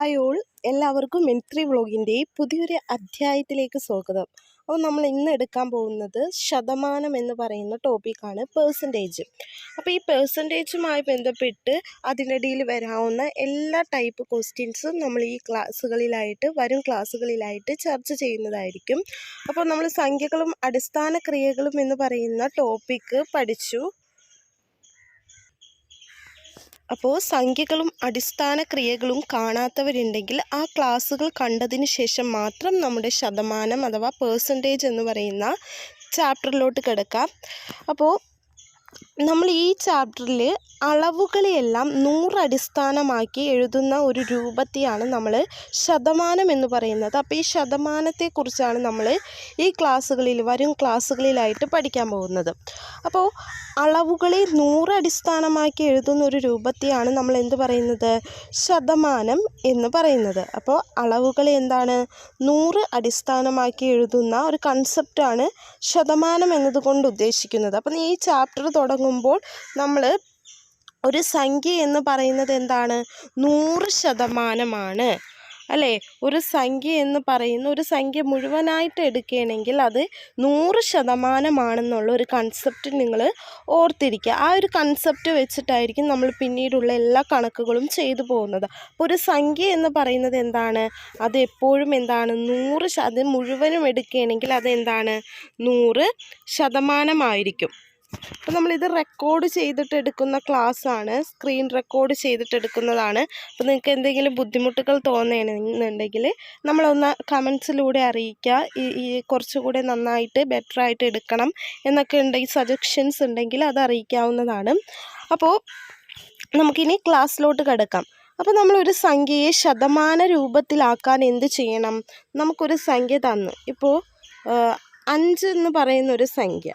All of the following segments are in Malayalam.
ഹായ് എല്ലാവർക്കും മിൻത്രി വ്ളോഗിന്റെ പുതിയൊരു അധ്യായത്തിലേക്ക് സ്വാഗതം. അപ്പോൾ നമ്മൾ ഇന്ന് എടുക്കാൻ പോകുന്നത് ശതമാനം എന്ന് പറയുന്ന ടോപ്പിക്കാണ് പേഴ്സന്റേജ്. അപ്പോൾ ഈ പേഴ്സന്റേജുമായി ബന്ധപ്പെട്ട് അതിനിടയിൽ വരാവുന്ന എല്ലാ ടൈപ്പ് ക്വസ്റ്റ്യൻസും നമ്മൾ ഈ ക്ലാസ്സുകളിലായിട്ട് വരും ക്ലാസ്സുകളിലായിട്ട് ചർച്ച ചെയ്യുന്നതായിരിക്കും. അപ്പോൾ നമ്മൾ സംഖ്യകളും അടിസ്ഥാന ക്രിയകളും എന്ന് പറയുന്ന ടോപ്പിക്ക് പഠിച്ചു. അപ്പോൾ സംഖ്യകളും അടിസ്ഥാന ക്രിയകളും കാണാത്തവരുണ്ടെങ്കിൽ ആ ക്ലാസ്സുകൾ കണ്ടതിന് ശേഷം മാത്രം നമ്മുടെ ശതമാനം അഥവാ പേഴ്സന്റേജ് എന്ന് പറയുന്ന ചാപ്റ്ററിലോട്ട് കിടക്കാം. അപ്പോൾ നമ്മൾ ഈ ചാപ്റ്ററിൽ അളവുകളെയെല്ലാം നൂറടിസ്ഥാനമാക്കി എഴുതുന്ന ഒരു രൂപത്തെയാണ് നമ്മൾ ശതമാനം എന്ന് പറയുന്നത്. അപ്പോൾ ഈ ശതമാനത്തെക്കുറിച്ചാണ് നമ്മൾ ഈ ക്ലാസ്സുകളിൽ വരും ക്ലാസ്സുകളിലായിട്ട് പഠിക്കാൻ പോകുന്നത്. അപ്പോൾ അളവുകളെ നൂറടിസ്ഥാനമാക്കി എഴുതുന്ന ഒരു രൂപത്തെയാണ് നമ്മൾ എന്ത് പറയുന്നത്? ശതമാനം എന്ന് പറയുന്നത്. അപ്പോൾ അളവുകൾ എന്താണ്? നൂറ് അടിസ്ഥാനമാക്കി എഴുതുന്ന ഒരു കൺസെപ്റ്റാണ് ശതമാനം എന്നതുകൊണ്ട് ഉദ്ദേശിക്കുന്നത്. അപ്പം ഈ ചാപ്റ്റർ തുടങ്ങുമ്പോൾ നമ്മൾ ഒരു സംഖ്യ എന്ന് പറയുന്നത് എന്താണ്? നൂറ് ശതമാനമാണ്. അല്ലേ? ഒരു സംഖ്യ എന്ന് പറയുന്ന ഒരു സംഖ്യ മുഴുവനായിട്ട് എടുക്കുകയാണെങ്കിൽ അത് നൂറ് ശതമാനമാണെന്നുള്ള ഒരു കൺസെപ്റ്റ് നിങ്ങൾ ഓർത്തിരിക്കുക. ആ ഒരു കൺസെപ്റ്റ് വെച്ചിട്ടായിരിക്കും നമ്മൾ പിന്നീടുള്ള എല്ലാ കണക്കുകളും ചെയ്തു പോകുന്നത്. അപ്പോൾ ഒരു സംഖ്യ എന്ന് പറയുന്നത് എന്താണ്? അത് എപ്പോഴും എന്താണ്? നൂറ് അത് മുഴുവനും എടുക്കുകയാണെങ്കിൽ അതെന്താണ് നൂറ് ശതമാനമായിരിക്കും. അപ്പോൾ നമ്മളിത് റെക്കോർഡ് ചെയ്തിട്ട് എടുക്കുന്ന ക്ലാസ്സാണ് സ്ക്രീൻ റെക്കോർഡ് ചെയ്തിട്ട് എടുക്കുന്നതാണ് അപ്പോൾ നിങ്ങൾക്ക് എന്തെങ്കിലും ബുദ്ധിമുട്ടുകൾ തോന്നുകയാണെന്നുണ്ടെങ്കിൽ നമ്മളൊന്ന് കമൻസിലൂടെ അറിയിക്കുക. ഈ കുറച്ചുകൂടെ നന്നായിട്ട് ബെറ്റർ ആയിട്ട് എടുക്കണം എന്നൊക്കെ ഉണ്ടെങ്കിൽ സജഷൻസ് ഉണ്ടെങ്കിൽ അത് അറിയിക്കാവുന്നതാണ്. അപ്പോൾ നമുക്കിനി ക്ലാസ്സിലോട്ട് കിടക്കാം. അപ്പോൾ നമ്മളൊരു സംഖ്യയെ ശതമാന രൂപത്തിലാക്കാൻ എന്ത് ചെയ്യണം? നമുക്കൊരു സംഖ്യ തന്നു. ഇപ്പോൾ അഞ്ച് എന്ന് പറയുന്ന ഒരു സംഖ്യ.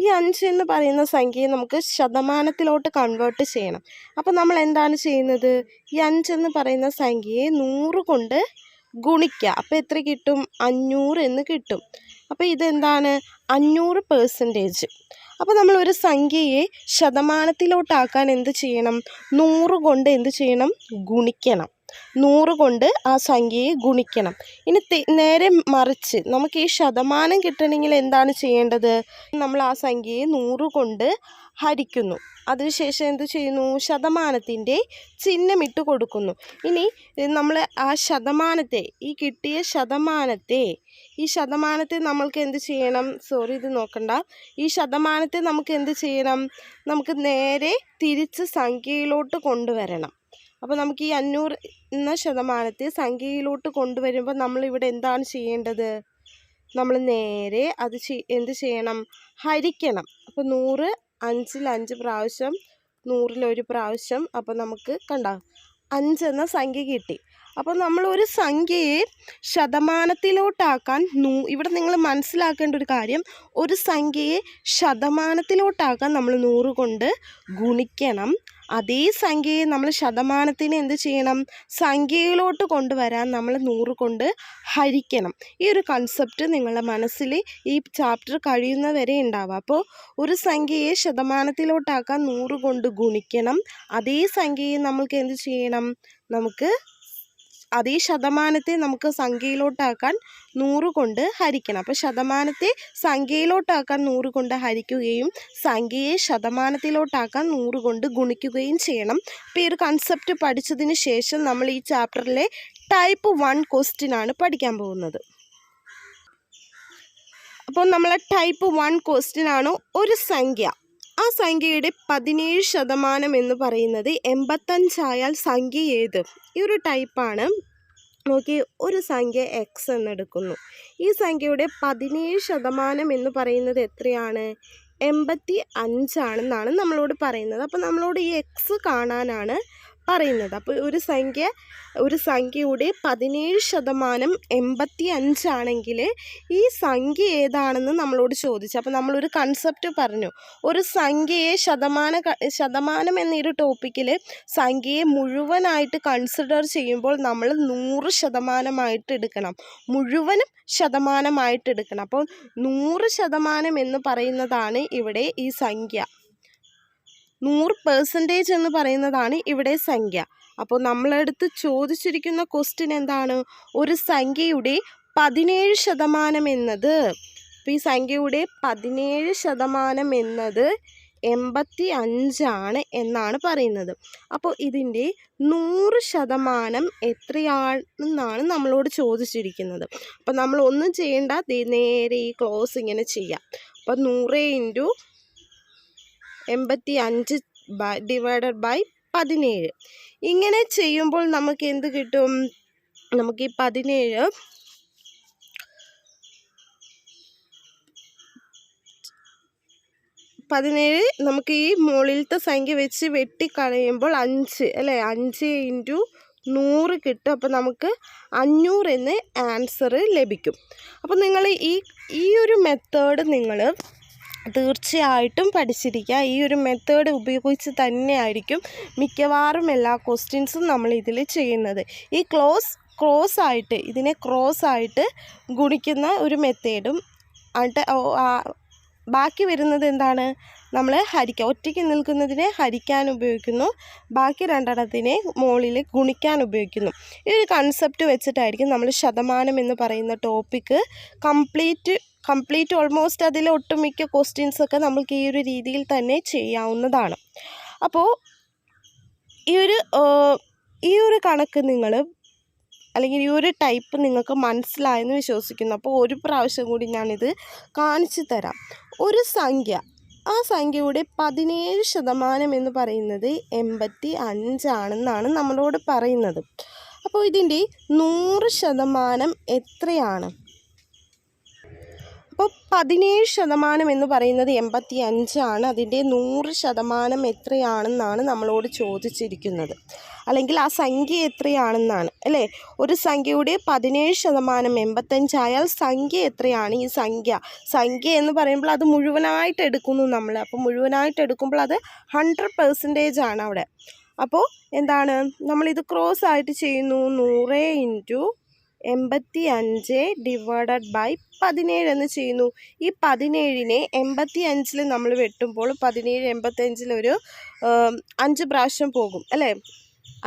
ഈ അഞ്ച് എന്ന് പറയുന്ന സംഖ്യയെ നമുക്ക് ശതമാനത്തിലോട്ട് കൺവേർട്ട് ചെയ്യണം. അപ്പോൾ നമ്മൾ എന്താണ് ചെയ്യുന്നത്? ഈ അഞ്ച് എന്ന് പറയുന്ന സംഖ്യയെ നൂറ് കൊണ്ട് ഗുണിക്കുക അപ്പോൾ എത്ര കിട്ടും? അഞ്ഞൂറ് എന്ന് കിട്ടും. അപ്പോൾ ഇതെന്താണ്? അഞ്ഞൂറ് പേഴ്സന്റേജ് അപ്പോൾ നമ്മൾ ഒരു സംഖ്യയെ ശതമാനത്തിലോട്ടാക്കാൻ എന്ത് ചെയ്യണം? നൂറ് കൊണ്ട് എന്ത് ചെയ്യണം? ഗുണിക്കണം. നൂറ് കൊണ്ട് ആ സംഖ്യയെ ഗുണിക്കണം. ഇനി നേരെ മറിച്ച് നമുക്ക് ഈ ശതമാനം കിട്ടണമെങ്കിൽ എന്താണ് ചെയ്യേണ്ടത്? നമ്മൾ ആ സംഖ്യയെ നൂറ് കൊണ്ട് ഹരിക്കുന്നു. അതിനുശേഷം എന്ത് ചെയ്യുന്നു? ശതമാനത്തിന്റെ ചിഹ്നമിട്ട് കൊടുക്കുന്നു. ഇനി നമ്മൾ ആ ശതമാനത്തെ ഈ കിട്ടിയ ശതമാനത്തെ ഈ ശതമാനത്തെ നമ്മൾക്ക് എന്ത് ചെയ്യണം? സോറി ഇത് നോക്കണ്ട. ഈ ശതമാനത്തെ നമുക്ക് എന്ത് ചെയ്യണം? നമുക്ക് നേരെ തിരിച്ച് സംഖ്യയിലോട്ട് കൊണ്ടുവരണം. അപ്പോൾ നമുക്ക് ഈ അഞ്ഞൂറ് എന്ന ശതമാനത്തെ സംഖ്യയിലോട്ട് കൊണ്ടുവരുമ്പോൾ നമ്മളിവിടെ എന്താണ് ചെയ്യേണ്ടത്? നമ്മൾ നേരെ അത് എന്ത് ചെയ്യണം? ഹരിക്കണം. അപ്പോൾ നൂറ് അഞ്ചിൽ അഞ്ച് പ്രാവശ്യം നൂറിലൊരു പ്രാവശ്യം അപ്പോൾ നമുക്ക് കണ്ട? അഞ്ചെന്ന സംഖ്യ കിട്ടി. അപ്പോൾ നമ്മൾ ഒരു സംഖ്യയെ ശതമാനത്തിലോട്ടാക്കാൻ നൂ ഇവിടെ നിങ്ങൾ മനസ്സിലാക്കേണ്ട ഒരു കാര്യം ഒരു സംഖ്യയെ ശതമാനത്തിലോട്ടാക്കാൻ നമ്മൾ നൂറ് കൊണ്ട് ഗുണിക്കണം. അതേ സംഖ്യയെ നമ്മൾ ശതമാനത്തിന് എന്ത് ചെയ്യണം? സംഖ്യയിലോട്ട് കൊണ്ടുവരാൻ നമ്മൾ നൂറ് കൊണ്ട് ഹരിക്കണം. ഈ ഒരു കൺസെപ്റ്റ് നിങ്ങളുടെ മനസ്സിൽ ഈ ചാപ്റ്റർ കഴിയുന്നവരെ ഉണ്ടാവുക. അപ്പോൾ ഒരു സംഖ്യയെ ശതമാനത്തിലോട്ടാക്കാൻ നൂറ് കൊണ്ട് ഗുണിക്കണം. അതേ സംഖ്യയെ നമ്മൾക്ക് എന്ത് ചെയ്യണം? നമുക്ക് അതേ ശതമാനത്തെ നമുക്ക് സംഖ്യയിലോട്ടാക്കാൻ നൂറ് കൊണ്ട് ഹരിക്കണം. അപ്പോൾ ശതമാനത്തെ സംഖ്യയിലോട്ടാക്കാൻ നൂറ് കൊണ്ട് ഹരിക്കുകയും സംഖ്യയെ ശതമാനത്തിലോട്ടാക്കാൻ നൂറ് കൊണ്ട് ഗുണിക്കുകയും ചെയ്യണം. അപ്പോൾ ഈ ഒരു കൺസെപ്റ്റ് പഠിച്ചതിന് ശേഷം നമ്മൾ ഈ ചാപ്റ്ററിലെ ടൈപ്പ് വൺ ക്വസ്റ്റ്യൻ ആണ് പഠിക്കാൻ പോകുന്നത്. അപ്പോൾ നമ്മളെ ടൈപ്പ് വൺ ക്വസ്റ്റ്യൻ ആണ് ഒരു സംഖ്യ. ആ സംഖ്യയുടെ പതിനേഴ് ശതമാനം എന്ന് പറയുന്നത് എൺപത്തഞ്ചായാൽ സംഖ്യ ഏത്? ഈ ഒരു ടൈപ്പാണ് നോക്കി ഒരു സംഖ്യ എക്സ് എന്നെടുക്കുന്നു. ഈ സംഖ്യയുടെ പതിനേഴ് ശതമാനം എന്ന് പറയുന്നത് എത്രയാണ്? എൺപത്തി അഞ്ചാണെന്നാണ് നമ്മളോട് പറയുന്നത്. അപ്പോൾ നമ്മളോട് ഈ എക്സ് കാണാനാണ് പറയുന്നത്. അപ്പോൾ ഒരു സംഖ്യ ഒരു സംഖ്യയുടെ പതിനേഴ് ശതമാനം എൺപത്തി അഞ്ചാണെങ്കിൽ ഈ സംഖ്യ ഏതാണെന്ന് നമ്മളോട് ചോദിച്ചു. അപ്പോൾ നമ്മളൊരു കൺസെപ്റ്റ് പറഞ്ഞു. ഒരു സംഖ്യയെ ശതമാന ശതമാനം എന്നൊരു ടോപ്പിക്കിൽ സംഖ്യയെ മുഴുവനായിട്ട് കൺസിഡർ ചെയ്യുമ്പോൾ നമ്മൾ നൂറ് ശതമാനമായിട്ട് എടുക്കണം. മുഴുവനും ശതമാനമായിട്ട് എടുക്കണം. അപ്പോൾ നൂറ് ശതമാനം എന്ന് പറയുന്നതാണ് ഇവിടെ ഈ സംഖ്യ. നൂറ് പെർസെന്റേജ് എന്ന് പറയുന്നതാണ് ഇവിടെ സംഖ്യ. അപ്പോൾ നമ്മളെടുത്ത് ചോദിച്ചിരിക്കുന്ന ക്വസ്റ്റ്യൻ എന്താണ്? ഒരു സംഖ്യയുടെ പതിനേഴ് ശതമാനം എന്നത് ഈ സംഖ്യയുടെ പതിനേഴ് ശതമാനം എന്നത് എൺപത്തി അഞ്ചാണ് എന്നാണ് പറയുന്നത്. അപ്പോൾ ഇതിന്റെ നൂറ് ശതമാനം എത്രയാണെന്നാണ് നമ്മളോട് ചോദിച്ചിരിക്കുന്നത്. അപ്പോൾ നമ്മൾ ഒന്നും ചെയ്യേണ്ട നേരെ ഈ ക്ലോസ് ഇങ്ങനെ ചെയ്യാം. അപ്പോൾ നൂറ് ഇന്റു എൺപത്തി അഞ്ച് ഡിവൈഡഡ് ബൈ പതിനേഴ്. ഇങ്ങനെ ചെയ്യുമ്പോൾ നമുക്ക് എന്ത് കിട്ടും? നമുക്ക് ഈ പതിനേഴ് പതിനേഴ് നമുക്ക് ഈ മുകളിലത്തെ സംഖ്യ വെച്ച് വെട്ടിക്കളയുമ്പോൾ അഞ്ച് അല്ലേ? അഞ്ച് ഇന്റു നൂറ് കിട്ടും. അപ്പോൾ നമുക്ക് അഞ്ഞൂറ് എന്ന് ആൻസർ ലഭിക്കും. അപ്പോൾ നിങ്ങൾ ഈ ഈ ഒരു മെത്തേഡ് നിങ്ങൾ തീർച്ചയായിട്ടും പഠിച്ചിരിക്കുക. ഈ ഒരു മെത്തേഡ് ഉപയോഗിച്ച് തന്നെയായിരിക്കും മിക്കവാറും എല്ലാ ക്വസ്റ്റ്യൻസും നമ്മൾ ഇതിൽ ചെയ്യുന്നത്. ഈ ക്ലോസ് ക്രോസ് ആയിട്ട് ഇതിനെ ക്രോസ് ആയിട്ട് ഗുണിക്കുന്ന ഒരു മെത്തേഡും എന്നിട്ട് ബാക്കി വരുന്നത് എന്താണ്? നമ്മൾ ഹരിക്കുക ഒറ്റയ്ക്ക് നിൽക്കുന്നതിനെ ഹരിക്കാൻ ഉപയോഗിക്കുന്നു. ബാക്കി രണ്ടെണ്ണത്തിനെ മുകളിൽ ഗുണിക്കാൻ ഉപയോഗിക്കുന്നു. ഈ ഒരു കൺസെപ്റ്റ് വെച്ചിട്ടായിരിക്കും നമ്മൾ ശതമാനം എന്ന് പറയുന്ന ടോപ്പിക്ക് കംപ്ലീറ്റ് കംപ്ലീറ്റ് ഓൾമോസ്റ്റ് അതിലെ ഒട്ടുമിക്ക ക്വസ്റ്റ്യൻസൊക്കെ നമുക്ക് ഈ ഒരു രീതിയിൽ തന്നെ ചെയ്യാവുന്നതാണ്. അപ്പോൾ ഈ ഒരു ഈ ഒരു കണക്ക് നിങ്ങൾ അല്ലെങ്കിൽ ഈ ഒരു ടൈപ്പ് നിങ്ങൾക്ക് മനസ്സിലായെന്ന് വിശ്വസിക്കുന്നു. അപ്പോൾ ഒരു പ്രാവശ്യം കൂടി ഞാനിത് കാണിച്ചു തരാം. ഒരു സംഖ്യ. ആ സംഖ്യയുടെ പതിനേഴ് ശതമാനം എന്ന് പറയുന്നത് എൺപത്തി അഞ്ചാണെന്നാണ് നമ്മളോട് പറയുന്നത്. അപ്പോൾ ഇതിന്റെ നൂറ് ശതമാനം എത്രയാണ്? അപ്പോൾ പതിനേഴ് ശതമാനം എന്ന് പറയുന്നത് എൺപത്തി അഞ്ചാണ് അതിന്റെ നൂറ് ശതമാനം എത്രയാണെന്നാണ് നമ്മളോട് ചോദിച്ചിരിക്കുന്നത്. അല്ലെങ്കിൽ ആ സംഖ്യ എത്രയാണെന്നാണ് അല്ലേ? ഒരു സംഖ്യയുടെ പതിനേഴ് ശതമാനം എൺപത്തഞ്ചായാൽ സംഖ്യ എത്രയാണ്? ഈ സംഖ്യ സംഖ്യ എന്ന് പറയുമ്പോൾ അത് മുഴുവനായിട്ട് എടുക്കുന്നു നമ്മൾ. അപ്പോൾ മുഴുവനായിട്ട് എടുക്കുമ്പോൾ അത് ഹൺഡ്രഡ് പെർസെന്റേജ് ആണ് അവിടെ. അപ്പോൾ എന്താണ്? നമ്മളിത് ക്രോസ് ആയിട്ട് ചെയ്യുന്നു. നൂറ് ഇന്റു എൺപത്തി അഞ്ച് ഡിവൈഡഡ് ബൈ പതിനേഴ് എന്ന് ചെയ്യുന്നു. ഈ പതിനേഴിനെ എൺപത്തി അഞ്ചിൽ നമ്മൾ വെട്ടുമ്പോൾ പതിനേഴ് എൺപത്തഞ്ചിലൊരു അഞ്ച് പ്രാവശ്യം പോകും അല്ലേ?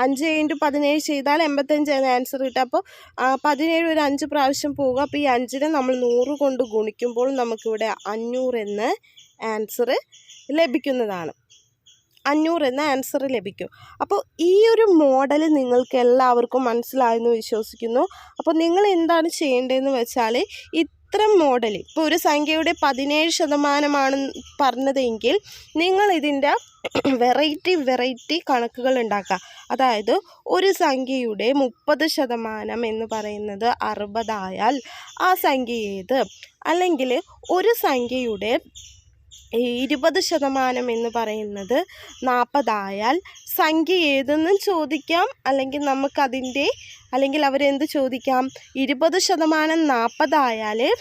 അഞ്ച് ഇന്റു പതിനേഴ് ചെയ്താൽ എൺപത്തഞ്ച് എന്ന ആൻസർ കിട്ടും അപ്പോൾ പതിനേഴ് ഒരു അഞ്ച് പ്രാവശ്യം പോകും. അപ്പോൾ ഈ അഞ്ചിനെ നമ്മൾ നൂറ് കൊണ്ട് ഗുണിക്കുമ്പോൾ നമുക്കിവിടെ അഞ്ഞൂറ് എന്ന് ആൻസർ ലഭിക്കുന്നതാണ്. അഞ്ഞൂറ് എന്ന ആൻസർ ലഭിക്കും. അപ്പോൾ ഈ ഒരു മോഡൽ നിങ്ങൾക്ക് എല്ലാവർക്കും മനസ്സിലായെന്ന് വിശ്വസിക്കുന്നു. അപ്പോൾ നിങ്ങൾ എന്താണ് ചെയ്യേണ്ടതെന്ന് വെച്ചാൽ ഇത്തരം മോഡൽ ഇപ്പോൾ ഒരു സംഖ്യയുടെ പതിനേഴ് ശതമാനമാണ് പറഞ്ഞതെങ്കിൽ നിങ്ങൾ ഇതിന്റെ വെറൈറ്റി വെറൈറ്റി കണക്കുകൾ ഉണ്ടാക്കുക. അതായത് ഒരു സംഖ്യയുടെ മുപ്പത് ശതമാനം എന്ന് പറയുന്നത് അറുപതായാൽ ആ സംഖ്യ ഏത്? അല്ലെങ്കിൽ ഒരു സംഖ്യയുടെ ഇരുപത് ശതമാനം എന്ന് പറയുന്നത് നാൽപ്പതായാൽ സംഖ്യ ഏതെന്നും ചോദിക്കാം. അല്ലെങ്കിൽ നമുക്കതിന്റെ അല്ലെങ്കിൽ അവരെന്ത് ചോദിക്കാം? ഇരുപത് ശതമാനം നാൽപ്പതായാൽ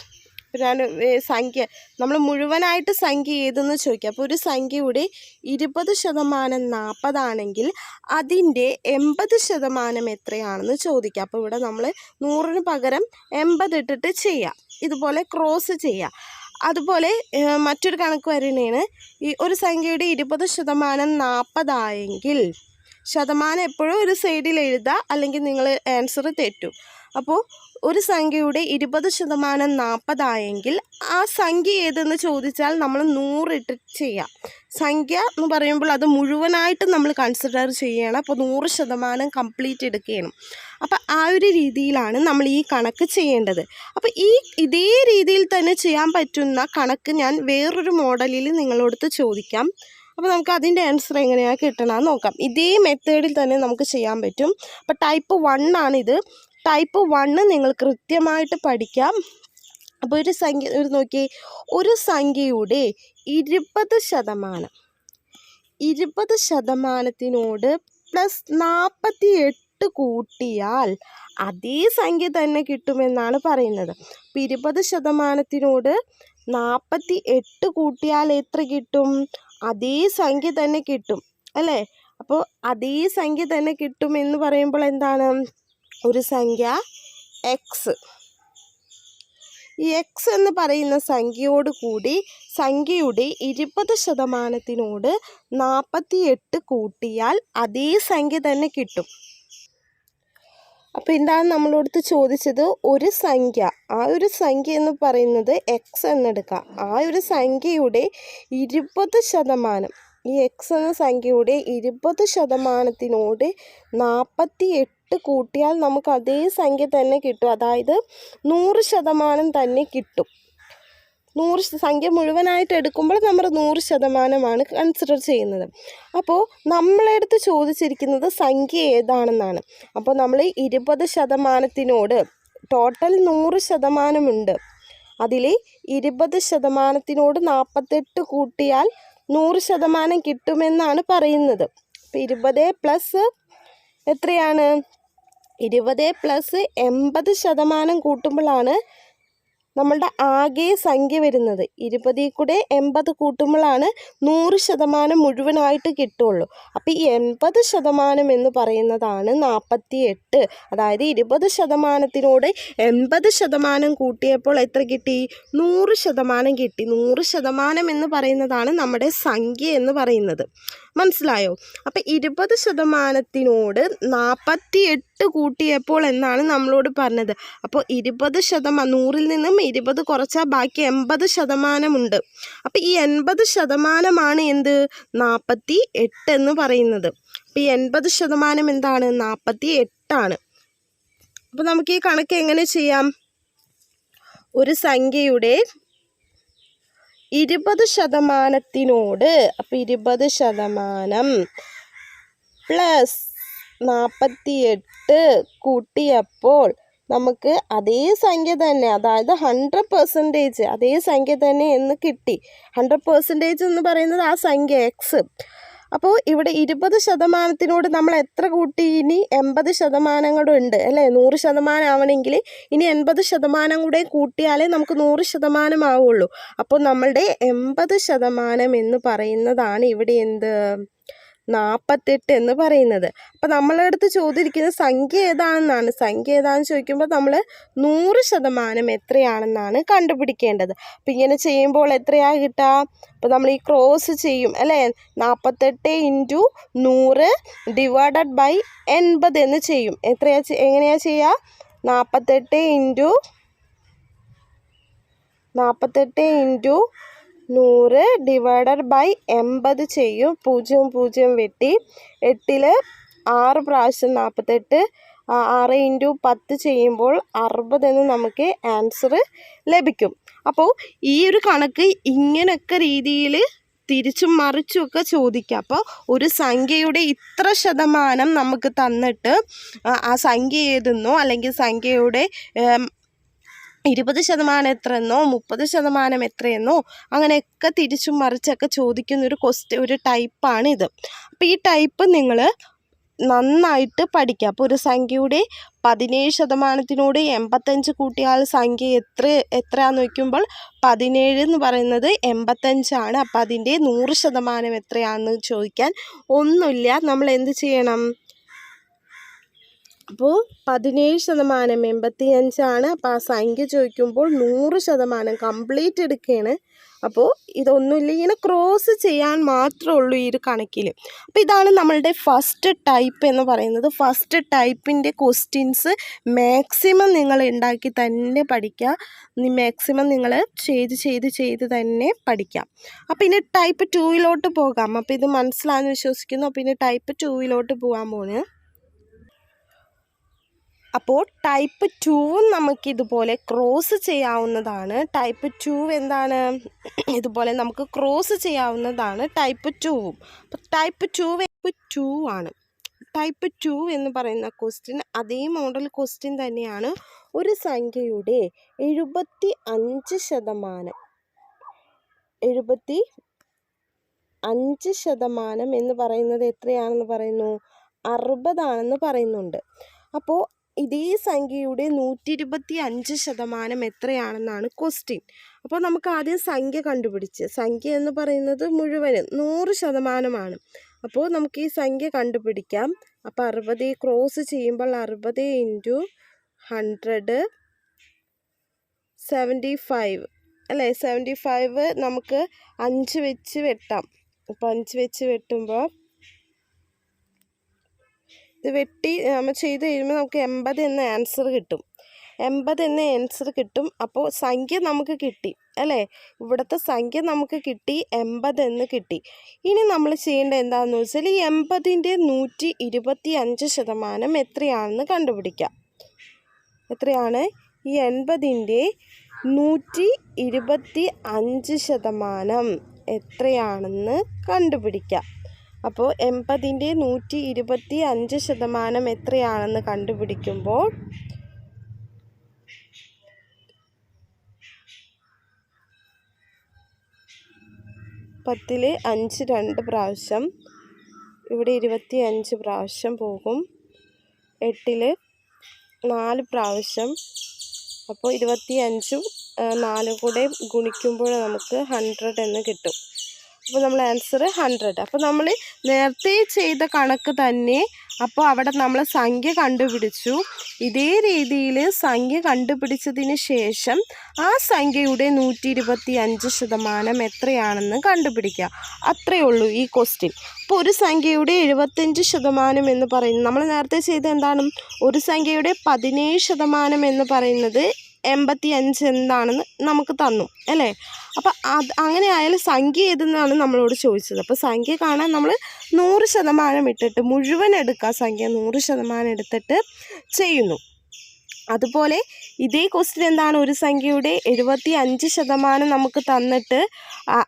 ഞാൻ സംഖ്യ നമ്മൾ മുഴുവനായിട്ട് സംഖ്യ ഏതെന്ന് ചോദിക്കാം. അപ്പോൾ ഒരു സംഖ്യയുടെ ഇരുപത് ശതമാനം നാൽപ്പതാണെങ്കിൽ അതിന്റെ എൺപത് ശതമാനം എത്രയാണെന്ന് ചോദിക്കാം. അപ്പോൾ ഇവിടെ നമ്മൾ നൂറിന് പകരം എൺപത് ഇട്ടിട്ട് ചെയ്യാം. ഇതുപോലെ ക്രോസ് ചെയ്യാം. അതുപോലെ മറ്റൊരു കണക്ക് വരുന്നതാണ് ഈ ഒരു സംഖ്യയുടെ ഇരുപത് ശതമാനം നാൽപ്പതായെങ്കിൽ ശതമാനം എപ്പോഴും ഒരു സൈഡിൽ എഴുതുക അല്ലെങ്കിൽ നിങ്ങൾ ആൻസർ തെറ്റും. അപ്പോൾ ഒരു സംഖ്യയുടെ ഇരുപത് ശതമാനം നാൽപ്പതായെങ്കിൽ ആ സംഖ്യ ഏതെന്ന് ചോദിച്ചാൽ നമ്മൾ നൂറിട്ട് ചെയ്യാം. സംഖ്യ എന്ന് പറയുമ്പോൾ അത് മുഴുവനായിട്ട് നമ്മൾ കൺസിഡർ ചെയ്യണം. അപ്പോൾ നൂറ് ശതമാനം കംപ്ലീറ്റ് എടുക്കുകയാണ്. അപ്പോൾ ആ ഒരു രീതിയിലാണ് നമ്മൾ ഈ കണക്ക് ചെയ്യേണ്ടത്. അപ്പോൾ ഈ ഇതേ രീതിയിൽ തന്നെ ചെയ്യാൻ പറ്റുന്ന കണക്ക് ഞാൻ വേറൊരു മോഡലിൽ നിങ്ങളോടത്ത് ചോദിക്കാം. അപ്പോൾ നമുക്ക് അതിന്റെ ആൻസർ എങ്ങനെയാണ് കിട്ടണമെന്ന് നോക്കാം. ഇതേ മെത്തേഡിൽ തന്നെ നമുക്ക് ചെയ്യാൻ പറ്റും. അപ്പോൾ ടൈപ്പ് വൺ ആണിത്. ടൈപ്പ് വണ്ണ് നിങ്ങൾ കൃത്യമായിട്ട് പഠിക്കാം. അപ്പോൾ ഒരു സംഖ്യ ഒരു നോക്കി ഒരു സംഖ്യയുടെ ഇരുപത് ശതമാനം. ഇരുപത് ശതമാനത്തിനോട് പ്ലസ് നാൽപ്പത്തി എട്ട് കൂട്ടിയാൽ അതേ സംഖ്യ തന്നെ കിട്ടുമെന്നാണ് പറയുന്നത്. അപ്പം ഇരുപത് ശതമാനത്തിനോട് നാൽപ്പത്തി എട്ട് കൂട്ടിയാൽ എത്ര കിട്ടും? അതേ സംഖ്യ തന്നെ കിട്ടും. അല്ലേ? അപ്പോൾ അതേ സംഖ്യ തന്നെ കിട്ടും എന്ന് പറയുമ്പോൾ എന്താണ്? ഒരു സംഖ്യ എക്സ് ഈ എക്സ് എന്ന് പറയുന്ന സംഖ്യയോട് കൂടി സംഖ്യയുടെ ഇരുപത് ശതമാനത്തിനോട് നാൽപ്പത്തി എട്ട് കൂട്ടിയാൽ അതേ സംഖ്യ തന്നെ കിട്ടും. അപ്പോൾ എന്താണ് നമ്മളോടുത്ത് ചോദിച്ചത്? ഒരു സംഖ്യ. ആ ഒരു സംഖ്യ എന്ന് പറയുന്നത് എക്സ് എന്നെടുക്കുക ആ ഒരു സംഖ്യയുടെ ഇരുപത് ശതമാനം. ഈ എക്സ് എന്ന സംഖ്യയുടെ ഇരുപത് ശതമാനത്തിനോട് നാൽപ്പത്തി എട്ട് കൂട്ടിയാൽ നമുക്ക് അതേ സംഖ്യ തന്നെ കിട്ടും. അതായത് നൂറ് ശതമാനം തന്നെ കിട്ടും. നൂറ് സംഖ്യ മുഴുവനായിട്ട് എടുക്കുമ്പോൾ നമ്മൾ നൂറ് ശതമാനമാണ് കൺസിഡർ ചെയ്യുന്നത്. അപ്പോൾ നമ്മളെടുത്ത് ചോദിച്ചിരിക്കുന്നത് സംഖ്യ ഏതാണെന്നാണ്. അപ്പോൾ നമ്മൾ ഇരുപത് ശതമാനത്തിനോട് ടോട്ടൽ നൂറ് ശതമാനമുണ്ട്. അതിൽ ഇരുപത് ശതമാനത്തിനോട് നാൽപ്പത്തെട്ട് കൂട്ടിയാൽ നൂറ് ശതമാനം കിട്ടുമെന്നാണ് പറയുന്നത്. അപ്പോൾ ഇരുപത് പ്ലസ് എത്രയാണ്? ഇരുപത് പ്ലസ് എൺപത് ശതമാനം കൂട്ടുമ്പോഴാണ് നമ്മളുടെ ആകെ സംഖ്യ വരുന്നത്. ഇരുപതിൽ കൂടെ എൺപത് കൂട്ടുമ്പോഴാണ് നൂറ് ശതമാനം മുഴുവനായിട്ട് കിട്ടുള്ളൂ അപ്പോൾ ഈ എൺപത് ശതമാനം എന്ന് പറയുന്നതാണ് നാൽപ്പത്തി എട്ട് അതായത് ഇരുപത് ശതമാനത്തിനോട് എൺപത് ശതമാനം കൂട്ടിയപ്പോൾ എത്ര കിട്ടി? നൂറ് ശതമാനം കിട്ടി. നൂറ് ശതമാനം എന്ന് പറയുന്നതാണ് നമ്മുടെ സംഖ്യ എന്ന് പറയുന്നത്. മനസ്സിലായോ? അപ്പം ഇരുപത് ശതമാനത്തിനോട് നാൽപ്പത്തി എട്ട് കൂട്ടിയപ്പോൾ എന്നാണ് നമ്മളോട് പറഞ്ഞത്. അപ്പോൾ ഇരുപത് ശതമാനം നൂറിൽ നിന്നും ഇരുപത് കുറച്ചാൽ ബാക്കി എൺപത് ശതമാനമുണ്ട്. അപ്പോൾ ഈ എൺപത് ശതമാനമാണ് എന്ത്? നാൽപ്പത്തി എട്ട് എന്ന് പറയുന്നത്. അപ്പോൾ ഈ എൺപത് ശതമാനം എന്താണ്? നാൽപ്പത്തി എട്ടാണ് അപ്പോൾ നമുക്ക് ഈ കണക്ക് എങ്ങനെ ചെയ്യാം? ഒരു സംഖ്യയുടെ ഇരുപത് ശതമാനത്തിനോട് അപ്പോൾ ഇരുപത് ശതമാനം പ്ലസ് നാൽപ്പത്തിയെട്ട് കൂട്ടിയപ്പോൾ നമുക്ക് അതേ സംഖ്യ തന്നെ അതായത് ഹൺഡ്രഡ് പെർസെന്റേജ് അതേ സംഖ്യ തന്നെ എന്ന് കിട്ടി. ഹൺഡ്രഡ് പെർസെന്റേജ് എന്ന് പറയുന്നത് ആ സംഖ്യ എക്സ് അപ്പോൾ ഇവിടെ ഇരുപത് ശതമാനത്തിനോട് നമ്മൾ എത്ര കൂട്ടി? ഇനി എൺപത് ശതമാനം കൂടെ ഉണ്ട് അല്ലേ? നൂറ് ശതമാനം ആവണമെങ്കിൽ ഇനി എൺപത് ശതമാനം കൂടെ കൂട്ടിയാലേ നമുക്ക് നൂറ് ശതമാനം ആവുള്ളൂ. അപ്പോൾ നമ്മളുടെ എൺപത് ശതമാനം എന്ന് പറയുന്നതാണ് ഇവിടെ എന്ത്? നാൽപ്പത്തെട്ട് എന്ന് പറയുന്നത്. അപ്പോൾ നമ്മളെ അടുത്ത് ചോദിച്ചിരിക്കുന്ന സംഖ്യ ഏതാണെന്നാണ്? സംഖ്യ ഏതാണെന്ന് ചോദിക്കുമ്പോൾ നമ്മൾ നൂറ് ശതമാനം എത്രയാണെന്നാണ് കണ്ടുപിടിക്കേണ്ടത്. അപ്പോൾ ഇങ്ങനെ ചെയ്യുമ്പോൾ എത്രയാണ് കിട്ടുക അപ്പോൾ നമ്മൾ ഈ ക്രോസ് ചെയ്യും അല്ലേ? നാൽപ്പത്തെട്ട് ഇന്റു നൂറ് ഡിവൈഡഡ് ബൈ എൺപത് എന്ന് ചെയ്യും. എത്രയാ എങ്ങനെയാണ് എങ്ങനെയാ ചെയ്യുക നാൽപ്പത്തെട്ട് ഇന്റു നാൽപ്പത്തെട്ട് ഇന്റു നൂറ് ഡിവൈഡഡ് ബൈ എൺപത് ചെയ്യും. പൂജ്യം പൂജ്യം വെട്ടി എട്ടിൽ ആറ് പ്രാവശ്യം നാൽപ്പത്തെട്ട് ആറ് ഇന്റു പത്ത് ചെയ്യുമ്പോൾ അറുപത് എന്ന് നമുക്ക് ആൻസർ ലഭിക്കും. അപ്പോൾ ഈ ഒരു കണക്ക് ഇങ്ങനെയൊക്കെ രീതിയിൽ തിരിച്ചും മറിച്ചും ഒക്കെ ചോദിക്കാം. അപ്പോൾ ഒരു സംഖ്യയുടെ ഇത്ര ശതമാനം നമുക്ക് തന്നിട്ട് ആ- സംഖ്യ ഏതെന്നോ അല്ലെങ്കിൽ സംഖ്യയുടെ ഇരുപത് ശതമാനം എത്രയെന്നോ മുപ്പത് ശതമാനം എത്രയെന്നോ അങ്ങനെയൊക്കെ തിരിച്ചും മറിച്ചൊക്കെ ചോദിക്കുന്ന ഒരു ക്വസ്റ്റ്യൻ ഒരു ടൈപ്പാണ് ഇത്. അപ്പോൾ ഈ ടൈപ്പ് നിങ്ങൾ നന്നായിട്ട് പഠിക്കുക. അപ്പോൾ ഒരു സംഖ്യയുടെ പതിനേഴ് ശതമാനത്തിനോട് എൺപത്തഞ്ച് കൂട്ടിയാൽ സംഖ്യ എത്ര എത്രയാന്ന് വയ്ക്കുമ്പോൾ പതിനേഴ് എന്ന് പറയുന്നത് എൺപത്തഞ്ചാണ് അപ്പോൾ അതിന്റെ നൂറ് ശതമാനം എത്രയാണെന്ന് ചോദിക്കാൻ ഒന്നുമില്ല. നമ്മൾ എന്ത് ചെയ്യണം? അപ്പോൾ പതിനേഴ് ശതമാനം എൺപത്തി അഞ്ചാണ് അപ്പോൾ ആ സംഖ്യ ചോദിക്കുമ്പോൾ നൂറ് ശതമാനം കംപ്ലീറ്റ് എടുക്കുകയാണ്. അപ്പോൾ ഇതൊന്നുമില്ല ഇങ്ങനെ ക്രോസ് ചെയ്യാൻ മാത്രമേ ഉള്ളൂ ഈ ഒരു കണക്കിൽ. അപ്പോൾ ഇതാണ് നമ്മളുടെ ഫസ്റ്റ് ടൈപ്പ് എന്ന് പറയുന്നത്. ഫസ്റ്റ് ടൈപ്പിന്റെ ക്വസ്റ്റ്യൻസ് മാക്സിമം നിങ്ങൾ ഉണ്ടാക്കി തന്നെ പഠിക്കുക. മാക്സിമം നിങ്ങൾ ചെയ്ത് ചെയ്ത് ചെയ്ത് തന്നെ പഠിക്കാം അപ്പോൾ ഇനി ടൈപ്പ് ടൂവിലോട്ട് പോകാം. അപ്പോൾ ഇത് മനസ്സിലാണെന്ന് വിശ്വസിക്കുന്നു. അപ്പോൾ ഇനി ടൈപ്പ് ടൂവിലോട്ട് പോകാൻ പോണ് അപ്പോൾ ടൈപ്പ് ടുവും നമുക്കിതുപോലെ ക്രോസ് ചെയ്യാവുന്നതാണ്. ടൈപ്പ് ടു എന്താണ്? ഇതുപോലെ നമുക്ക് ക്രോസ് ചെയ്യാവുന്നതാണ് ടൈപ്പ് ടുവും അപ്പോൾ ടൈപ്പ് ടു ടൈപ്പ് ടു ആണ്. ടൈപ്പ് ടു എന്ന് പറയുന്ന ക്വസ്റ്റ്യൻ അതേ മോഡൽ ക്വസ്റ്റ്യൻ തന്നെയാണ്. ഒരു സംഖ്യയുടെ എഴുപത്തി അഞ്ച് ശതമാനം. എഴുപത്തി അഞ്ച് ശതമാനം എന്ന് പറയുന്നത് എത്രയാണെന്ന് പറയുന്നു? അറുപതാണെന്ന് പറയുന്നുണ്ട്. അപ്പോൾ ഇതേ സംഖ്യയുടെ നൂറ്റി ഇരുപത്തി അഞ്ച് ശതമാനം എത്രയാണെന്നാണ് ക്വസ്റ്റ്യൻ അപ്പോൾ നമുക്ക് ആദ്യം സംഖ്യ കണ്ടുപിടിച്ച് സംഖ്യ എന്ന് പറയുന്നത് മുഴുവനും നൂറ് ശതമാനമാണ്. അപ്പോൾ നമുക്ക് ഈ സംഖ്യ കണ്ടുപിടിക്കാം. അപ്പോൾ അറുപത് ക്രോസ് ചെയ്യുമ്പോൾ അറുപത് ഇന്റു ഹൺഡ്രഡ് സെവന്റി ഫൈവ് അല്ലേ? സെവന്റി ഫൈവ് നമുക്ക് അഞ്ച് വെച്ച് വെട്ടാം. അപ്പോൾ അഞ്ച് വെച്ച് വെട്ടുമ്പോൾ ഇത് വെട്ടി നമ്മൾ ചെയ്ത് കഴിയുമ്പോൾ നമുക്ക് എൺപത് എന്ന ആൻസർ കിട്ടും. എൺപത് എന്ന ആൻസർ കിട്ടും. അപ്പോൾ സംഖ്യ നമുക്ക് കിട്ടി അല്ലേ? ഇവിടുത്തെ സംഖ്യ നമുക്ക് കിട്ടി എൺപത് എന്ന് കിട്ടി. ഇനി നമ്മൾ ചെയ്യേണ്ടത് എന്താണെന്ന് വെച്ചാൽ ഈ എൺപതിന്റെ നൂറ്റി ഇരുപത്തി അഞ്ച് ശതമാനം എത്രയാണെന്ന് കണ്ടുപിടിക്കാം. എത്രയാണ്? ഈ എൺപതിന്റെ നൂറ്റി ഇരുപത്തി അഞ്ച് ശതമാനം എത്രയാണെന്ന് കണ്ടുപിടിക്കാം. അപ്പോൾ എൺപതിന്റെ നൂറ്റി ഇരുപത്തി അഞ്ച് ശതമാനം എത്രയാണെന്ന് കണ്ടുപിടിക്കുമ്പോൾ പത്തിൽ അഞ്ച് രണ്ട് പ്രാവശ്യം ഇവിടെ ഇരുപത്തി അഞ്ച് പ്രാവശ്യം പോകും. എട്ടിൽ നാല് പ്രാവശ്യം അപ്പോൾ ഇരുപത്തി അഞ്ചും നാലും കൂടെ ഗുണിക്കുമ്പോൾ നമുക്ക് ഹൺഡ്രഡ് എന്ന് കിട്ടും. അപ്പോൾ നമ്മൾ ആൻസർ ഹൺഡ്രഡ് അപ്പോൾ നമ്മൾ നേരത്തെ ചെയ്ത കണക്ക് തന്നെ അപ്പോൾ അവിടെ നമ്മൾ സംഖ്യ കണ്ടുപിടിച്ചു. ഇതേ രീതിയിൽ സംഖ്യ കണ്ടുപിടിച്ചതിന് ശേഷം ആ സംഖ്യയുടെ നൂറ്റി ഇരുപത്തി അഞ്ച് ശതമാനം എത്രയാണെന്ന് കണ്ടുപിടിക്കുക. അത്രയേ ഉള്ളൂ ഈ ക്വസ്റ്റ്യൻ അപ്പോൾ ഒരു സംഖ്യയുടെ എഴുപത്തഞ്ച് ശതമാനം എന്ന് പറയുന്നത് നമ്മൾ നേരത്തെ ചെയ്ത എന്താണ്? ഒരു സംഖ്യയുടെ പതിനേഴ് ശതമാനം എന്ന് പറയുന്നത് എൺപത്തി അഞ്ച് എന്താണെന്ന് നമുക്ക് തന്നു അല്ലേ? അപ്പം അത് അങ്ങനെ ആയാലും സംഖ്യ ഏതെന്നാണ് നമ്മളോട് ചോദിച്ചത്. അപ്പോൾ സംഖ്യ കാണാൻ നമ്മൾ നൂറ് ശതമാനം ഇട്ടിട്ട് മുഴുവൻ എടുക്കുക സംഖ്യ നൂറ് ശതമാനം എടുത്തിട്ട് ചെയ്യുന്നു. അതുപോലെ ഇതേ ക്വസ്റ്റ്യൻ എന്താണ് ഒരു സംഖ്യയുടെ എഴുപത്തി അഞ്ച് ശതമാനം നമുക്ക് തന്നിട്ട്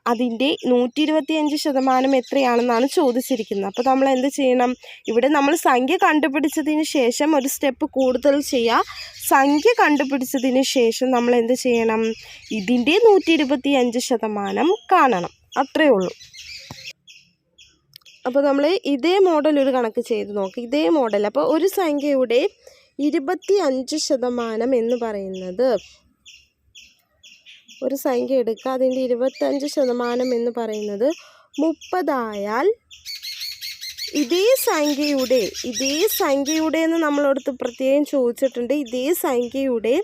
അതിന്റെ നൂറ്റി ഇരുപത്തി അഞ്ച് ശതമാനം എത്രയാണെന്നാണ് ചോദിച്ചിരിക്കുന്നത്. അപ്പോൾ നമ്മൾ എന്ത് ചെയ്യണം? ഇവിടെ നമ്മൾ സംഖ്യ കണ്ടുപിടിച്ചതിന് ശേഷം ഒരു സ്റ്റെപ്പ് കൂടുതൽ ചെയ്യുക സംഖ്യ കണ്ടുപിടിച്ചതിന് ശേഷം നമ്മൾ എന്ത് ചെയ്യണം? ഇതിന്റെ നൂറ്റി ഇരുപത്തി അഞ്ച് ശതമാനം കാണണം. അത്രയേ ഉള്ളൂ. അപ്പോൾ നമ്മൾ ഇതേ മോഡൽ ഒരു കണക്ക് ചെയ്ത് നോക്കി. ഇതേ മോഡൽ അപ്പോൾ ഒരു സംഖ്യയുടെ ഇരുപത്തി അഞ്ച് ശതമാനം എന്ന് പറയുന്നത്. ഒരു സംഖ്യ എടുക്കുക. അതിന്റെ ഇരുപത്തഞ്ച് ശതമാനം എന്ന് പറയുന്നത് മുപ്പതായാൽ ഇതേ സംഖ്യയുടെ ഇതേ സംഖ്യയുടെ എന്ന് നമ്മളടുത്ത് പ്രത്യേകം ചോദിച്ചിട്ടുണ്ട്. ഇതേ സംഖ്യയുടെ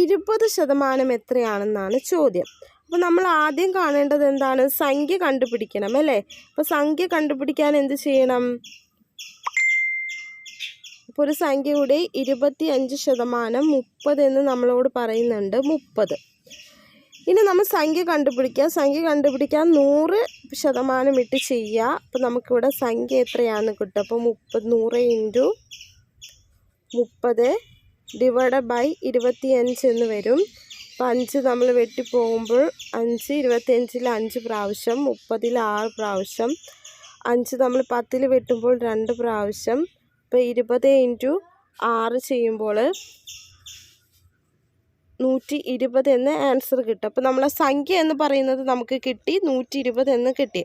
ഇരുപത് ശതമാനം എത്രയാണെന്നാണ് ചോദ്യം. അപ്പോൾ നമ്മൾ ആദ്യം കാണേണ്ടത് എന്താണ്? സംഖ്യ കണ്ടുപിടിക്കണം അല്ലേ? അപ്പോൾ സംഖ്യ കണ്ടുപിടിക്കാൻ എന്ത് ചെയ്യണം? അപ്പോൾ ഒരു സംഖ്യയുടെ ഇരുപത്തി അഞ്ച് ശതമാനം മുപ്പത് എന്ന് നമ്മളോട് പറയുന്നുണ്ട് മുപ്പത്. ഇനി നമ്മൾ സംഖ്യ കണ്ടുപിടിക്കുക. സംഖ്യ കണ്ടുപിടിക്കാൻ നൂറ് ശതമാനം ഇട്ട് ചെയ്യുക. അപ്പോൾ നമുക്കിവിടെ സംഖ്യ എത്രയാണ് കിട്ടുക അപ്പോൾ മുപ്പത് നൂറ് ഇന്റു മുപ്പത് ഡിവൈഡ് ബൈ ഇരുപത്തിയഞ്ച് എന്ന് വരും. അപ്പോൾ അഞ്ച് നമ്മൾ വെട്ടിപ്പോകുമ്പോൾ അഞ്ച് ഇരുപത്തിയഞ്ചിൽ അഞ്ച് പ്രാവശ്യം മുപ്പതിൽ ആറ് പ്രാവശ്യം അഞ്ച് നമ്മൾ പത്തിൽ വെട്ടുമ്പോൾ രണ്ട് പ്രാവശ്യം ഇപ്പോൾ ഇരുപത് ഇന്റു ആറ് ചെയ്യുമ്പോൾ നൂറ്റി ഇരുപത് എന്ന് ആൻസർ കിട്ടും. അപ്പോൾ നമ്മളെ സംഖ്യ എന്ന് പറയുന്നത് നമുക്ക് കിട്ടി നൂറ്റി ഇരുപത് എന്ന് കിട്ടി.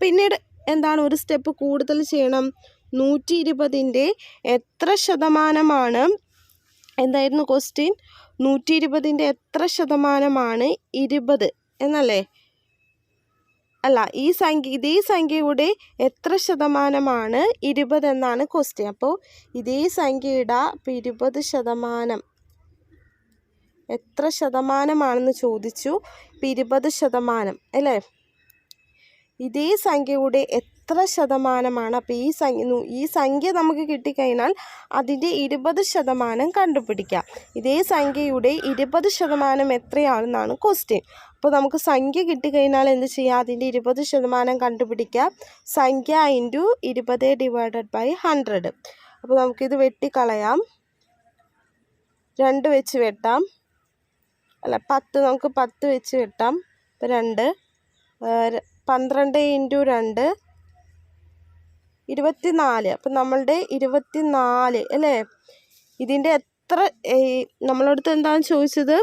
പിന്നീട് എന്താണ് ഒരു സ്റ്റെപ്പ് കൂടുതൽ ചെയ്യണം? നൂറ്റി ഇരുപതിന്റെ എത്ര ശതമാനമാണ്? എന്തായിരുന്നു ക്വസ്റ്റ്യൻ നൂറ്റി ഇരുപതിന്റെ എത്ര ശതമാനമാണ്? ഇരുപത് എന്നല്ലേ? അല്ല ഈ സംഖ്യ ഇതേ സംഖ്യയുടെ എത്ര ശതമാനമാണ് ഇരുപത് എന്നാണ് ക്വസ്റ്റ്യൻ അപ്പോൾ ഇതേ സംഖ്യയുടെ ഇരുപത് ശതമാനം. എത്ര ശതമാനമാണെന്ന് ചോദിച്ചു. ഇപ്പം ഇരുപത് ശതമാനം അല്ലേ? ഇതേ സംഖ്യയുടെ എത്ര ശതമാനമാണ്? അപ്പോൾ ഈ സംഖ്യ ഈ സംഖ്യ നമുക്ക് കിട്ടിക്കഴിഞ്ഞാൽ അതിന്റെ ഇരുപത് ശതമാനം കണ്ടുപിടിക്കാം. ഇതേ സംഖ്യയുടെ ഇരുപത് ശതമാനം എത്രയാണെന്നാണ് ക്വസ്റ്റ്യൻ അപ്പോൾ നമുക്ക് സംഖ്യ കിട്ടിക്കഴിഞ്ഞാൽ എന്ത് ചെയ്യാം? അതിന്റെ ഇരുപത് ശതമാനം കണ്ടുപിടിക്കാം. സംഖ്യ ഇന്റു ഇരുപത് ഡിവൈഡഡ് ബൈ ഹൺഡ്രഡ് അപ്പോൾ നമുക്കിത് വെട്ടിക്കളയാം. രണ്ട് വെച്ച് വെട്ടാം. അല്ല പത്ത് നമുക്ക് പത്ത് വെച്ച് വെട്ടാം. അപ്പോൾ രണ്ട് പന്ത്രണ്ട് ഇന്റു രണ്ട്. ഇരുപത്തി നാല് അപ്പം നമ്മളുടെ ഇരുപത്തി നാല് അല്ലേ? ഇതിന്റെ എത്ര നമ്മളടുത്ത് എന്താണ് ചോദിച്ചത്?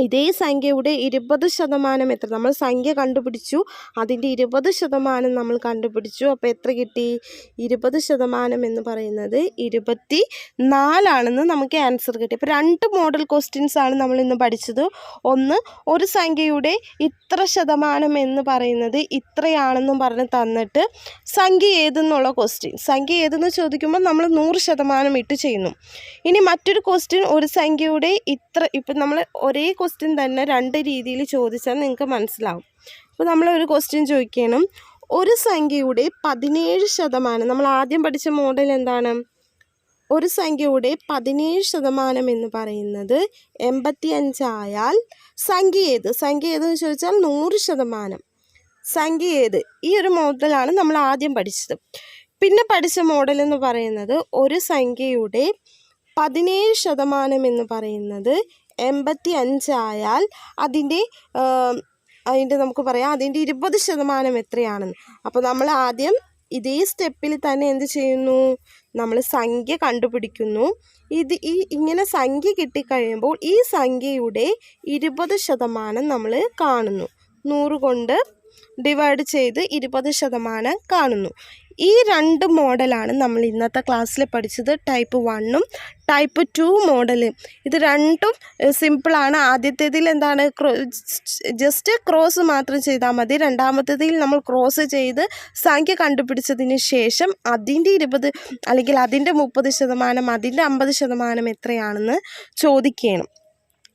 ഇതേ സംഖ്യയുടെ ഇരുപത് ശതമാനം എത്ര? നമ്മൾ സംഖ്യ കണ്ടുപിടിച്ചു. അതിന്റെ ഇരുപത് ശതമാനം നമ്മൾ കണ്ടുപിടിച്ചു. അപ്പോൾ എത്ര കിട്ടി? ഇരുപത് ശതമാനം എന്ന് പറയുന്നത് ഇരുപത്തി നാലാണെന്ന് നമുക്ക് ആൻസർ കിട്ടി. അപ്പോൾ രണ്ട് മോഡൽ ക്വസ്റ്റ്യൻസ് ആണ് നമ്മൾ ഇന്ന് പഠിച്ചത്. ഒന്ന് ഒരു സംഖ്യയുടെ ഇത്ര ശതമാനം എന്ന് പറയുന്നത് ഇത്രയാണെന്നും പറഞ്ഞ് തന്നിട്ട് സംഖ്യ ഏതെന്നുള്ള ക്വസ്റ്റ്യൻ. സംഖ്യ ഏതെന്ന് ചോദിക്കുമ്പോൾ നമ്മൾ നൂറ് ശതമാനം ഇട്ട് ചെയ്യുന്നു. ഇനി മറ്റൊരു ക്വസ്റ്റ്യൻ ഒരു സംഖ്യയുടെ ഇത്ര ഇപ്പം നമ്മൾ ഒരേ ക്വസ്റ്റ്യൻ തന്നെ രണ്ട് രീതിയിൽ ചോദിച്ചാൽ നിങ്ങൾക്ക് മനസ്സിലാവും. അപ്പോൾ നമ്മൾ ഒരു ക്വസ്റ്റ്യൻ ചോദിക്കണം ഒരു സംഖ്യയുടെ പതിനേഴ് ശതമാനം നമ്മൾ ആദ്യം പഠിച്ച മോഡൽ എന്താണ്? ഒരു സംഖ്യയുടെ പതിനേഴ് ശതമാനം എന്ന് പറയുന്നത് എൺപത്തി അഞ്ചായാൽ സംഖ്യ ഏത്? സംഖ്യ ഏതെന്ന് ചോദിച്ചാൽ നൂറ് ശതമാനം. സംഖ്യ ഏത്? ഈ ഒരു മോഡലാണ് നമ്മൾ ആദ്യം പഠിച്ചത്. പിന്നെ പഠിച്ച മോഡൽ എന്ന് പറയുന്നത് ഒരു സംഖ്യയുടെ പതിനേഴ് ശതമാനം എന്ന് പറയുന്നത് എൺപത്തി അഞ്ചായാൽ അതിന്റെ അതിന്റെ നമുക്ക് പറയാം അതിന്റെ ഇരുപത് ശതമാനം എത്രയാണെന്ന് അപ്പോൾ നമ്മൾ ആദ്യം ഇതേ സ്റ്റെപ്പിൽ തന്നെ എന്ത് ചെയ്യുന്നു? നമ്മൾ സംഖ്യ കണ്ടുപിടിക്കുന്നു. ഇത് ഈ ഇങ്ങനെ സംഖ്യ കിട്ടിക്കഴിയുമ്പോൾ ഈ സംഖ്യയുടെ ഇരുപത് ശതമാനം നമ്മൾ കാണുന്നു. നൂറ് കൊണ്ട് ഡിവൈഡ് ചെയ്ത് ഇരുപത് ശതമാനം കാണുന്നു. ഈ രണ്ട് മോഡലാണ് നമ്മൾ ഇന്നത്തെ ക്ലാസ്സിൽ പഠിച്ചത്. ടൈപ്പ് വണ്ണും ടൈപ്പ് ടു മോഡൽ ഇത് രണ്ടും സിമ്പിളാണ് ആദ്യത്തേതിൽ എന്താണ് ജസ്റ്റ് ക്രോസ് മാത്രം ചെയ്താൽ മതി. രണ്ടാമത്തേതിൽ നമ്മൾ ക്രോസ് ചെയ്ത് സംഖ്യ കണ്ടുപിടിച്ചതിന് ശേഷം അതിന്റെ ഇരുപത് അല്ലെങ്കിൽ അതിന്റെ മുപ്പത് ശതമാനം അതിന്റെ അമ്പത് ശതമാനം എത്രയാണെന്ന് ചോദിക്കണം.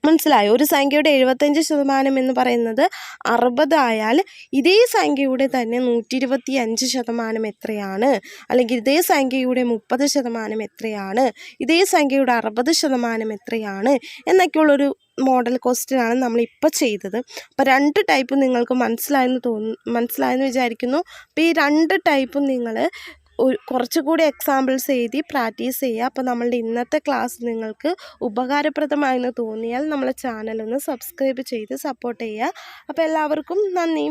മനസ്സിലായോ? ഒരു സംഖ്യയുടെ എഴുപത്തഞ്ച് ശതമാനം എന്ന് പറയുന്നത് അറുപതായാൽ ഇതേ സംഖ്യയുടെ തന്നെ നൂറ്റി ഇരുപത്തി അഞ്ച് ശതമാനം എത്രയാണ്? അല്ലെങ്കിൽ ഇതേ സംഖ്യയുടെ മുപ്പത് ശതമാനം എത്രയാണ്? ഇതേ സംഖ്യയുടെ അറുപത് ശതമാനം എത്രയാണ്? എന്നൊക്കെയുള്ളൊരു മോഡൽ ക്വസ്റ്റ്യൻ ആണ് നമ്മളിപ്പോൾ ചെയ്തത്. അപ്പോൾ രണ്ട് ടൈപ്പ് നിങ്ങൾക്ക് മനസ്സിലായെന്ന് തോന്നുന്നു മനസ്സിലായെന്ന് വിചാരിക്കുന്നു. അപ്പോൾ ഈ രണ്ട് ടൈപ്പും നിങ്ങൾ ഒരു കുറച്ചുകൂടി എക്സാമ്പിൾസ് എഴുതി പ്രാക്ടീസ് ചെയ്യുക. അപ്പോൾ നമ്മളുടെ ഇന്നത്തെ ക്ലാസ് നിങ്ങൾക്ക് ഉപകാരപ്രദമായെന്ന് തോന്നിയാൽ നമ്മളെ ചാനലൊന്ന് സബ്സ്ക്രൈബ് ചെയ്ത് സപ്പോർട്ട് ചെയ്യുക. അപ്പോൾ എല്ലാവർക്കും നന്ദി.